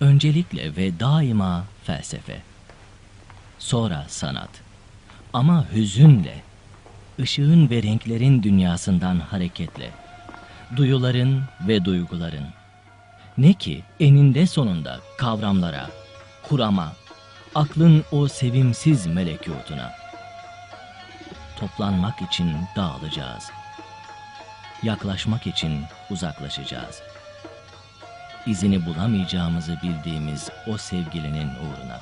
Öncelikle ve daima felsefe. Sonra sanat. Ama hüzünle, ışığın ve renklerin dünyasından hareketle, duyuların ve duyguların. Ne ki eninde sonunda kavramlara, kurama, aklın o sevimsiz melekutuna. Toplanmak için dağılacağız. Yaklaşmak için uzaklaşacağız. İzini bulamayacağımızı bildiğimiz o sevgilinin uğruna.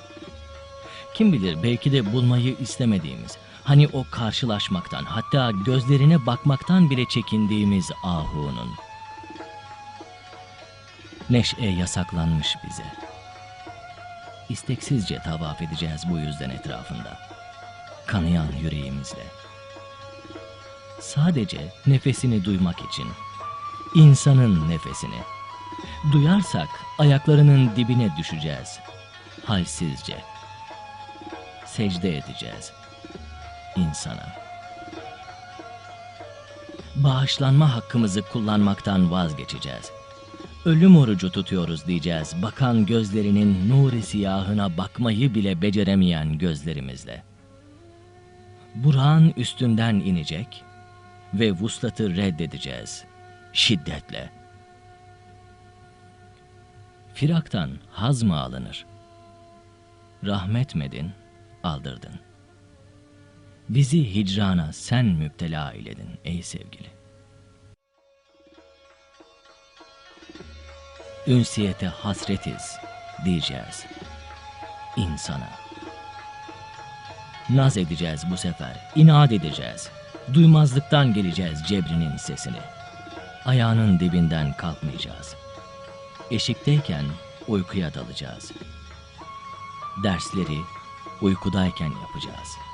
Kim bilir belki de bulmayı istemediğimiz, hani o karşılaşmaktan hatta gözlerine bakmaktan bile çekindiğimiz ahunun. Neşe yasaklanmış bize. İsteksizce tavaf edeceğiz bu yüzden etrafında. Kanayan yüreğimizle. Sadece nefesini duymak için. insanın nefesini. Duyarsak ayaklarının dibine düşeceğiz. Halsizce. Secde edeceğiz. insana. Bağışlanma hakkımızı kullanmaktan vazgeçeceğiz. Ölüm orucu tutuyoruz diyeceğiz. Bakan gözlerinin nuri siyahına bakmayı bile beceremeyen gözlerimizle. Burak'ın üstünden inecek ve vuslatı reddedeceğiz. Şiddetle. Firaktan haz mı alınır? Rahmetmedin, aldırdın. Bizi hicrana sen müptela eyledin ey sevgili. Ünsiyete hasretiz diyeceğiz. insana. Naz edeceğiz bu sefer, inat edeceğiz. Duymazlıktan geleceğiz cebrinin sesini. Ayağının dibinden kalkmayacağız. Eşikteyken uykuya dalacağız. Dersleri uykudayken yapacağız.''